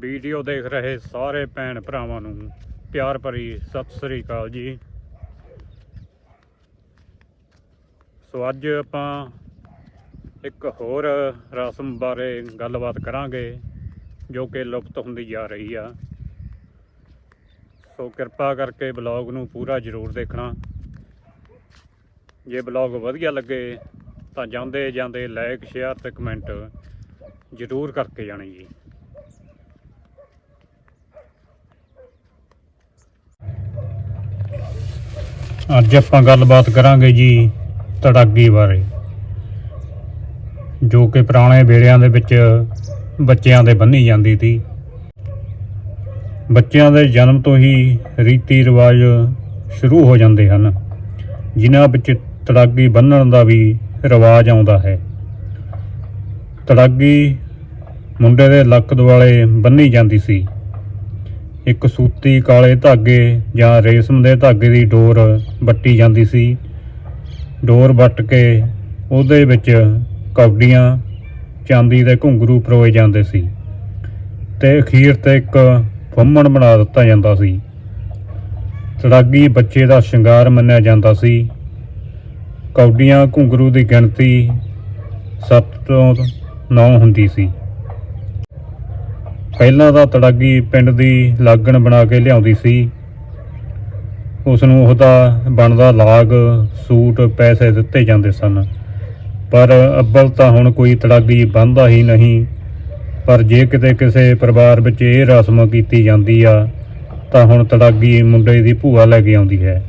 Video ਦੇਖ ਰਹੇ ਸਾਰੇ ਭੈਣ ਭਰਾਵਾਂ ਨੂੰ। ਪਿਆਰ ਭਰੀ ਸਤਿ ਸ੍ਰੀ ਅਕਾਲ ਜੀ। ਸੋ ਅੱਜ ਆਪਾਂ ਇੱਕ ਹੋਰ ਰਸਮ ਬਾਰੇ ਗੱਲਬਾਤ ਕਰਾਂਗੇ, ਜੋ ਕਿ ਲੁਪਤ ਹੁੰਦੀ ਜਾ ਰਹੀ ਆ। ਸੋ ਕਿਰਪਾ ਕਰਕੇ ਬਲੌਗ ਨੂੰ ਪੂਰਾ ਜ਼ਰੂਰ ਦੇਖਣਾ। ਜੇ ਬਲੌਗ ਵਧੀਆ ਲੱਗੇ, ਤਾਂ ਜਾਂਦੇ ਜਾਂਦੇ ਲਾਈਕ ਸ਼ੇਅਰ ਤੇ ਕਮੈਂਟ ਜ਼ਰੂਰ ਕਰਕੇ ਜਾਣੀ ਜੀ। ਅੱਜ ਆਪਾਂ ਗੱਲਬਾਤ ਕਰਾਂਗੇ ਜੀ ਤੜਾਗੀ ਬਾਰੇ, ਜੋ ਕਿ ਪੁਰਾਣੇ ਵੇੜਿਆਂ ਦੇ ਵਿੱਚ ਬੱਚਿਆਂ ਦੇ ਬੰਨੀ ਜਾਂਦੀ ਸੀ। ਬੱਚਿਆਂ ਦੇ ਜਨਮ ਤੋਂ ਹੀ ਰੀਤੀ ਰਿਵਾਜ ਸ਼ੁਰੂ ਹੋ ਜਾਂਦੇ ਹਨ, ਜਿਨ੍ਹਾਂ ਵਿੱਚ ਤੜਾਗੀ ਬੰਨਣ ਦਾ ਵੀ ਰਿਵਾਜ ਆਉਂਦਾ ਹੈ। ਤੜਾਗੀ ਮੁੰਡੇ ਦੇ ਲੱਕ ਦੁਆਲੇ ਬੰਨੀ ਜਾਂਦੀ ਸੀ। ਇੱਕ ਸੂਤੀ ਕਾਲੇ ਧਾਗੇ ਜਾਂ ਰੇਸ਼ਮ ਦੇ ਧਾਗੇ ਦੀ ਡੋਰ ਵੱਟੀ ਜਾਂਦੀ ਸੀ। ਡੋਰ ਵੱਟ ਕੇ ਉਹਦੇ ਵਿੱਚ ਕੌਡੀਆਂ, ਚਾਂਦੀ ਦੇ ਘੁੰਗਰੂ ਪਰੋਏ ਜਾਂਦੇ ਸੀ ਤੇ ਅਖੀਰ ਤੇ ਇੱਕ ਫੁੰਮਣ ਬਣਾ ਦਿੱਤਾ ਜਾਂਦਾ ਸੀ। ਤੜਾਗੀ ਬੱਚੇ ਦਾ ਸ਼ਿੰਗਾਰ ਮੰਨਿਆ ਜਾਂਦਾ ਸੀ। ਕੌਡੀਆਂ ਘੁੰਗਰੂ ਦੀ ਗਿਣਤੀ 7 ਤੋਂ 9 ਹੁੰਦੀ ਸੀ। ਪਹਿਲਾਂ ਤਾਂ ਤੜਾਗੀ ਪਿੰਡ ਦੀ ਲਾਗਣ ਬਣਾ ਕੇ ਲਿਆਉਂਦੀ ਸੀ। ਉਸ ਨੂੰ ਉਹਦਾ ਬਣਦਾ ਲਾਗ, ਸੂਟ, ਪੈਸੇ ਦਿੱਤੇ ਜਾਂਦੇ ਸਨ। ਪਰ ਅੱਬਲ ਤਾਂ ਹੁਣ ਕੋਈ ਤੜਾਗੀ ਬੰਦਾ ਹੀ ਨਹੀਂ। ਪਰ ਜੇ ਕਿਤੇ ਕਿਸੇ ਪਰਿਵਾਰ ਵਿੱਚ ਇਹ ਰਸਮ ਕੀਤੀ ਜਾਂਦੀ ਆ, ਤਾਂ ਹੁਣ ਤੜਾਗੀ ਮੁੰਡੇ ਦੀ ਭੂਆ ਲੈ ਕੇ ਆਉਂਦੀ ਹੈ।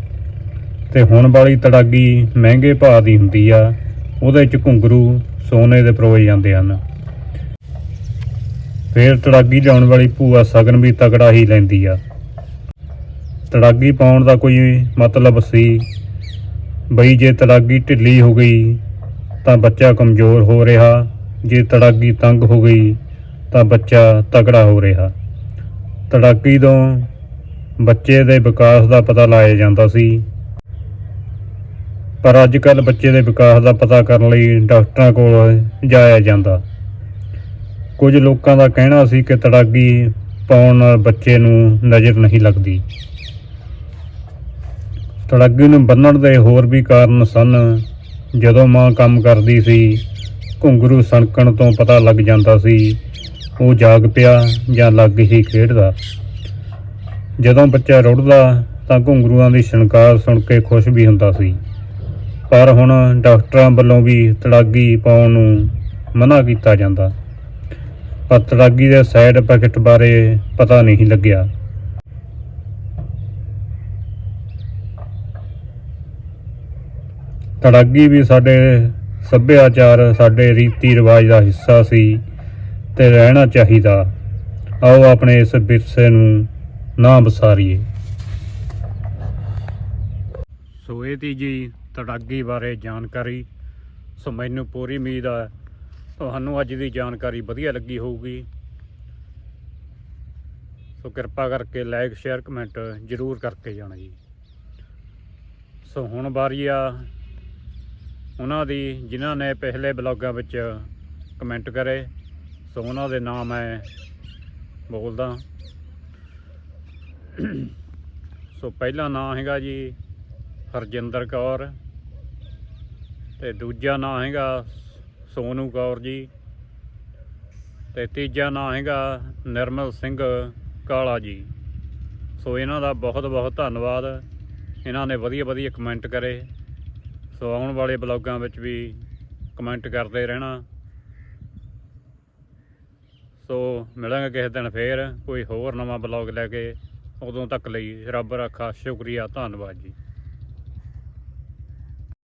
ਤੇ ਹੁਣ ਵਾਲੀ ਤੜਾਗੀ ਮਹਿੰਗੇ ਭਾਅ ਦੀ ਹੁੰਦੀ ਆ। ਉਹਦੇ ਚ ਘੁੰਗਰੂ, ਸੋਨੇ ਦੇ ਪਰੋਏ ਜਾਂਦੇ ਹਨ। ਫੇਰ ਤੜਾਗੀ ਲਿਆਉਣ ਵਾਲੀ ਭੂਆ ਸਗਨ ਵੀ ਤਕੜਾ ਹੀ ਲੈਂਦੀ ਆ। ਤੜਾਗੀ ਪਾਉਣ ਦਾ ਕੋਈ ਮਤਲਬ ਸੀ। ਬਈ ਜੇ ਤੜਾਗੀ ਢਿੱਲੀ ਹੋ ਗਈ, ਤਾਂ ਬੱਚਾ ਕਮਜ਼ੋਰ ਹੋ ਰਿਹਾ। ਜੇ ਤੜਾਗੀ ਤੰਗ ਹੋ ਗਈ, ਤਾਂ ਬੱਚਾ ਤਕੜਾ ਹੋ ਰਿਹਾ। ਤੜਾਗੀ ਤੋਂ ਬੱਚੇ ਦੇ ਵਿਕਾਸ ਦਾ ਪਤਾ ਲਾਇਆ ਜਾਂਦਾ ਸੀ। ਪਰ ਅੱਜ ਕੱਲ ਬੱਚੇ ਦੇ ਵਿਕਾਸ ਦਾ ਪਤਾ ਕਰਨ ਲਈ ਡਾਕਟਰਾਂ ਕੋਲ ਜਾਇਆ ਜਾਂਦਾ। ਕੁਝ ਲੋਕਾਂ ਦਾ ਕਹਿਣਾ ਸੀ ਕਿ ਤੜਾਗੀ ਪਾਉਣ ਨਾਲ ਬੱਚੇ ਨੂੰ ਨਜ਼ਰ ਨਹੀਂ ਲੱਗਦੀ। ਤੜਾਗੀ ਨੂੰ ਬੰਨਣ ਦੇ ਹੋਰ ਵੀ ਕਾਰਨ ਸਨ। ਜਦੋਂ ਮਾਂ ਕੰਮ ਕਰਦੀ ਸੀ, ਘੁੰਗਰੂ ਸਣਕਣ ਤੋਂ ਪਤਾ ਲੱਗ ਜਾਂਦਾ ਸੀ, ਉਹ ਜਾਗ ਪਿਆ ਜਾਂ ਲੱਗ ਹੀ ਖੇਡਦਾ। ਜਦੋਂ ਬੱਚਾ ਰੁੜਦਾ ਤਾਂ ਘੁੰਗਰੂਆਂ ਦੀ ਛਣਕਾਰ ਸੁਣ ਕੇ ਖੁਸ਼ ਵੀ ਹੁੰਦਾ ਸੀ। ਪਰ ਹੁਣ ਡਾਕਟਰਾਂ ਵੱਲੋਂ ਵੀ ਤੜਾਗੀ ਪਾਉਣ ਨੂੰ ਮਨਾ ਕੀਤਾ ਜਾਂਦਾ। ਪਰ ਤੜਾਗੀ ਦੇ ਸਾਈਡ ਇਫੈਕਟ ਬਾਰੇ ਪਤਾ ਨਹੀਂ ਲੱਗਿਆ। ਤੜਾਗੀ ਵੀ ਸਾਡੇ ਸੱਭਿਆਚਾਰ, ਸਾਡੇ ਰੀਤੀ ਰਿਵਾਜ ਦਾ ਹਿੱਸਾ ਸੀ ਤੇ ਰਹਿਣਾ ਚਾਹੀਦਾ। ਆਓ ਆਪਣੇ ਇਸ ਵਿਰਸੇ ਨੂੰ ਨਾ ਵਿਸਾਰੀਏ। ਸੋ ਇਹ ਤੀ ਜੀ ਤੜਾਗੀ ਬਾਰੇ ਜਾਣਕਾਰੀ। ਸੋ ਮੈਨੂੰ ਪੂਰੀ ਉਮੀਦ ਆ ਤੁਹਾਨੂੰ ਅੱਜ ਦੀ ਜਾਣਕਾਰੀ ਵਧੀਆ ਲੱਗੀ ਹੋਊਗੀ। ਸੋ ਕਿਰਪਾ ਕਰਕੇ ਲਾਈਕ ਸ਼ੇਅਰ ਕਮੈਂਟ ਜ਼ਰੂਰ ਕਰਕੇ ਜਾਣਾ ਜੀ। ਸੋ ਹੁਣ ਵਾਰੀ ਆ ਉਹਨਾਂ ਦੀ, ਜਿਨ੍ਹਾਂ ਨੇ ਪਹਿਲੇ ਬਲੌਗਾਂ ਵਿੱਚ ਕਮੈਂਟ ਕਰੇ, ਸੋ ਉਹਨਾਂ ਦੇ ਨਾਮ ਮੈਂ ਬੋਲਦਾ। ਸੋ ਪਹਿਲਾ ਨਾਮ ਹੈਗਾ ਜੀ ਹਰਜਿੰਦਰ ਕੌਰ ਤੇ ਦੂਜਾ ਨਾਮ ਹੈਗਾ ਸੋਨੂ ਕੌਰ ਜੀ ਤੇ ਤੀਜਾ ਨਾਂ ਹੈਗਾ ਨਿਰਮਲ ਸਿੰਘ ਕਾਲਾ ਜੀ। ਸੋ ਇਹਨਾਂ ਦਾ ਬਹੁਤ ਬਹੁਤ ਧੰਨਵਾਦ। ਇਹਨਾਂ ਨੇ ਵਧੀਆ ਵਧੀਆ ਕਮੈਂਟ ਕਰੇ। ਸੋ ਆਉਣ ਵਾਲੇ ਬਲੌਗਾਂ ਵਿੱਚ ਵੀ ਕਮੈਂਟ ਕਰਦੇ ਰਹਿਣਾ। ਸੋ ਮਿਲਾਂਗੇ ਕਿਸੇ ਦਿਨ ਫੇਰ। ਕੋਈ ਹੋਰ ਨਵਾਂ ਬਲੌਗ ਲੈ ਕੇ ਉਦੋਂ ਤੱਕ ਲਈ ਰੱਬ ਰੱਖਾ। ਸ਼ੁਕਰੀਆ, ਧੰਨਵਾਦ ਜੀ।